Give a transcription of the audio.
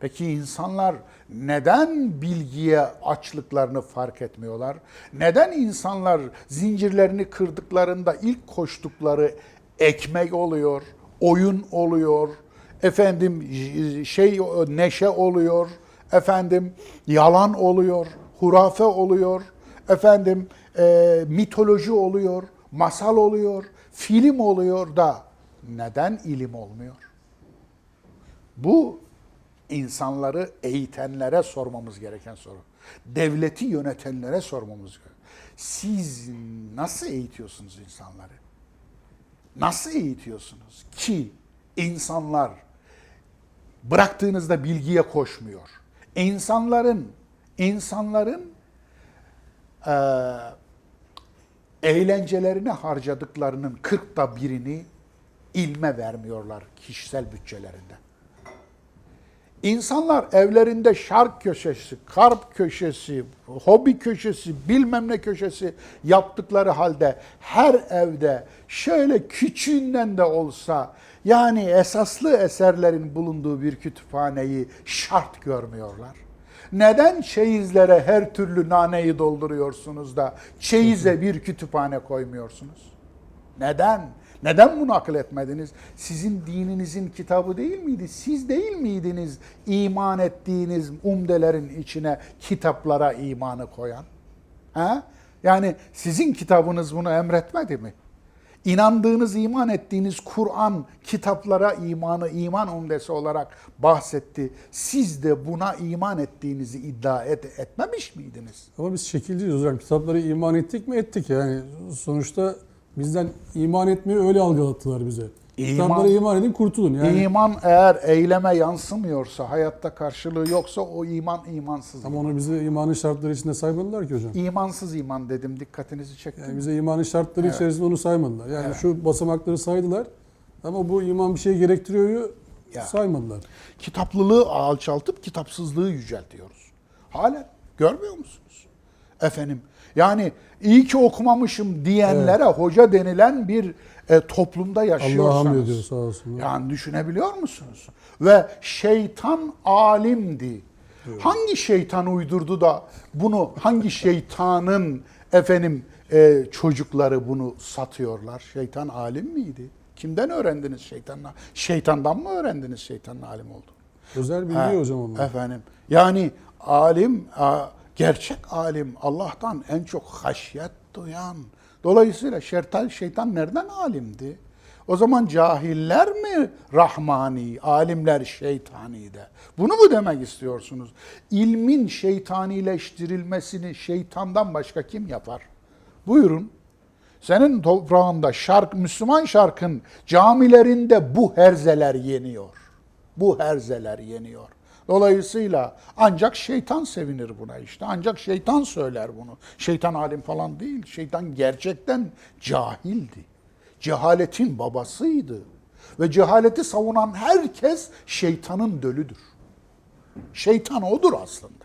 Peki insanlar neden bilgiye açlıklarını fark etmiyorlar? Neden insanlar zincirlerini kırdıklarında ilk koştukları ekmek oluyor, oyun oluyor, efendim şey neşe oluyor, efendim yalan oluyor, hurafe oluyor, efendim e, mitoloji oluyor, masal oluyor, film oluyor da neden ilim olmuyor? Bu insanları eğitenlere sormamız gereken soru. Devleti yönetenlere sormamız gereken. Siz nasıl eğitiyorsunuz insanları? Nasıl eğitiyorsunuz ki insanlar bıraktığınızda bilgiye koşmuyor? İnsanların insanların eee eğlencelerine harcadıklarının kırkta birini ilme vermiyorlar kişisel bütçelerinde. İnsanlar evlerinde şark köşesi, karp köşesi, hobi köşesi, bilmem ne köşesi yaptıkları halde her evde şöyle küçüğünden de olsa yani esaslı eserlerin bulunduğu bir kütüphaneyi şart görmüyorlar. Neden çeyizlere her türlü naneyi dolduruyorsunuz da çeyize bir kütüphane koymuyorsunuz? Neden? Neden bunu akıl etmediniz? Sizin dininizin kitabı değil miydi? Siz değil miydiniz iman ettiğiniz umdelerin içine kitaplara imanı koyan? Ha? Yani sizin kitabınız bunu emretmedi mi? İnandığınız, iman ettiğiniz Kur'an kitaplara imanı iman umdesi olarak bahsetti. Siz de buna iman ettiğinizi iddia et, etmemiş miydiniz? Ama biz şekilciyiz hocam. Kitaplara iman ettik mi? Ettik yani. Sonuçta bizden iman etmeyi öyle algılattılar bize. İman- iman edin kurtulun. Yani İman eğer eyleme yansımıyorsa, hayatta karşılığı yoksa o iman imansız. ama onu bize imanın şartları içinde saymadılar ki hocam. İmansız iman dedim, dikkatinizi çektim. Yani bize imanın şartları Evet. içerisinde onu saymadılar. Yani Evet. şu basamakları saydılar. Ama bu iman bir şey gerektiriyor Ya. saymadılar. Kitaplılığı alçaltıp kitapsızlığı yüceltiyoruz. Halen görmüyor musunuz? Efendim yani iyi ki okumamışım diyenlere hoca denilen bir e, toplumda yaşıyorsanız. hamd ediyor sağ olsun. Yani düşünebiliyor musunuz? Ve şeytan alimdi. Hangi şeytan uydurdu da bunu hangi şeytanın efendim e, çocukları bunu satıyorlar? Şeytan alim miydi? Kimden öğrendiniz şeytanla? Şeytandan mı öğrendiniz şeytanın alim olduğunu? Özel bilgi Ha, hocam onlar. Efendim yani alim, a- gerçek alim Allah'tan en çok haşyet duyan. Dolayısıyla şertal şeytan nereden alimdi? O zaman cahiller mi rahmani, alimler şeytani de? Bunu mu demek istiyorsunuz? İlmin şeytanileştirilmesini şeytandan başka kim yapar? Buyurun. Senin toprağında şark, Müslüman şarkın camilerinde bu herzeler yeniyor. Bu herzeler yeniyor. Dolayısıyla ancak şeytan sevinir buna işte. Ancak şeytan söyler bunu. Şeytan alim falan değil. Şeytan gerçekten cahildi. Cehaletin babasıydı. Ve cehaleti savunan herkes şeytanın dölüdür. Şeytan odur aslında.